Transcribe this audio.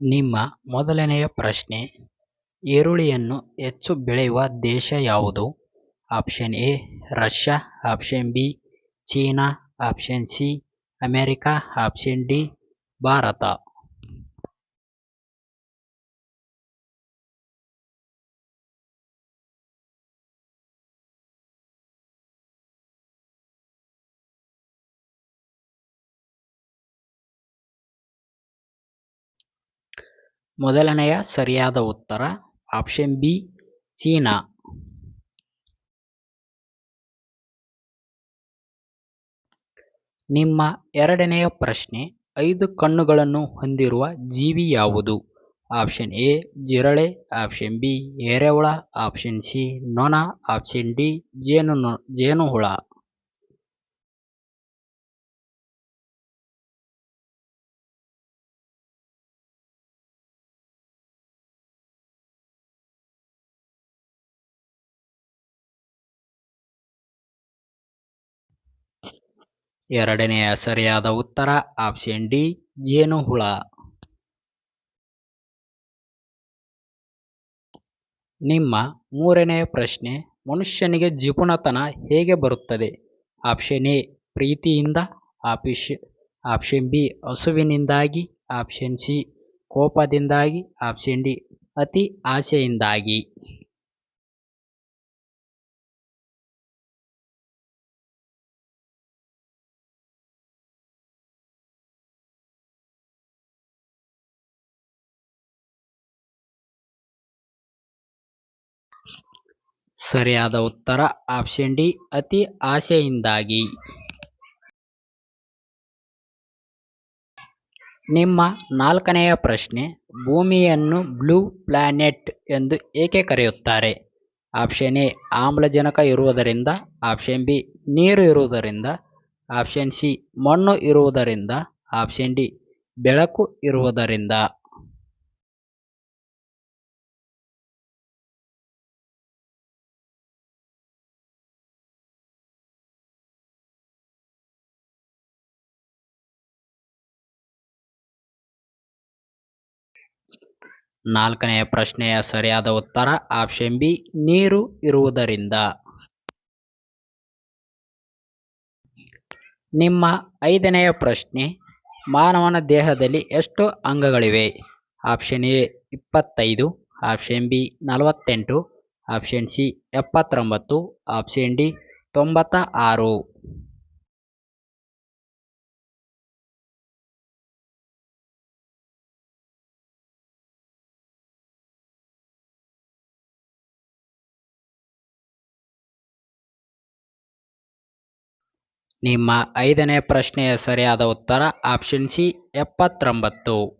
ನಿಮ್ಮ ಮೊದಲನೆಯ ಪ್ರಶ್ನೆ, ಈರುಳ್ಳಿಯನ್ನು ಹೆಚ್ಚು ಬೆಳೆಯುವ ದೇಶ ಯಾವುದು? Option A Russia option B China option C America option D Bharat. ಮೊದಲನೆಯ ಸರಿಯಾದ ಉತ್ತರ ಆಪ್ಷನ್ ಬಿ ಚೀನಾ. ನಿಮ್ಮ ಎರಡನೆಯ ಪ್ರಶ್ನೆ, ಐದು ಕಣ್ಣುಗಳನ್ನು ಹೊಂದಿರುವ ಜೀವಿ ಯಾವುದು? ಆಪ್ಷನ್ ಎ ಜಿರಳೆ ಆಪ್ಷನ್ ಬಿ ಎರೆಹುಳ ಆಪ್ಷನ್ ಸಿ ನೊಣ ಆಪ್ಷನ್ ಡಿ ಜೇನು ಜೇನುಹುಳ. ಎರಡನೆಯ ಸರಿಯಾದ ಉತ್ತರ ಆಪ್ಷನ್ ಡಿ ಜೇನುಹುಳ. ನಿಮ್ಮ ಮೂರನೆಯ ಪ್ರಶ್ನೆ, ಮನುಷ್ಯನಿಗೆ ಜಿಪುಣತನ ಹೇಗೆ ಬರುತ್ತದೆ? ಆಪ್ಷನ್ ಎ ಪ್ರೀತಿಯಿಂದ. ಆಪಿಶ್ ಆಪ್ಷನ್ ಬಿ ಹಸುವಿನಿಂದಾಗಿ. ಆಪ್ಷನ್ ಸಿ ಕೋಪದಿಂದಾಗಿ. ಆಪ್ಷನ್ ಡಿ ಅತಿ ಆಸೆಯಿಂದಾಗಿ. ಸರಿಯಾದ ಉತ್ತರ ಆಪ್ಷನ್ ಡಿ, ಅತಿ ಆಸೆಯಿಂದಾಗಿ. ನಿಮ್ಮ ನಾಲ್ಕನೆಯ ಪ್ರಶ್ನೆ, ಭೂಮಿಯನ್ನು ಬ್ಲೂ ಪ್ಲಾನೆಟ್ ಎಂದು ಏಕೆ ಕರೆಯುತ್ತಾರೆ? ಆಪ್ಷನ್ ಎ, ಆಮ್ಲಜನಕ ಇರುವುದರಿಂದ. ಆಪ್ಷನ್ ಬಿ, ನೀರು ಇರುವುದರಿಂದ. ಆಪ್ಷನ್ ಸಿ, ಮಣ್ಣು ಇರುವುದರಿಂದ. ಆಪ್ಷನ್ ಡಿ, ಬೆಳಕು ಇರುವುದರಿಂದ. ನಾಲ್ಕನೆಯ ಪ್ರಶ್ನೆಯ ಸರಿಯಾದ ಉತ್ತರ ಆಪ್ಷನ್ ಬಿ ನೀರು ಇರುವುದರಿಂದ. ನಿಮ್ಮ ಐದನೆಯ ಪ್ರಶ್ನೆ, ಮಾನವನ ದೇಹದಲ್ಲಿ ಎಷ್ಟು ಅಂಗಗಳಿವೆ? ಆಪ್ಷನ್ ಎ ಇಪ್ಪತ್ತೈದು ಆಪ್ಷನ್ ಬಿ ನಲವತ್ತೆಂಟು ಆಪ್ಷನ್ ಸಿ ಎಪ್ಪತ್ತೊಂಬತ್ತು ಆಪ್ಷನ್ ಡಿ ತೊಂಬತ್ತ ಆರು ನಿಮ್ಮ ಐದನೇ ಪ್ರಶ್ನೆಯ ಸರಿಯಾದ ಉತ್ತರ ಆಪ್ಷನ್ ಸಿ ಎಪ್ಪತ್ತೊಂಬತ್ತು.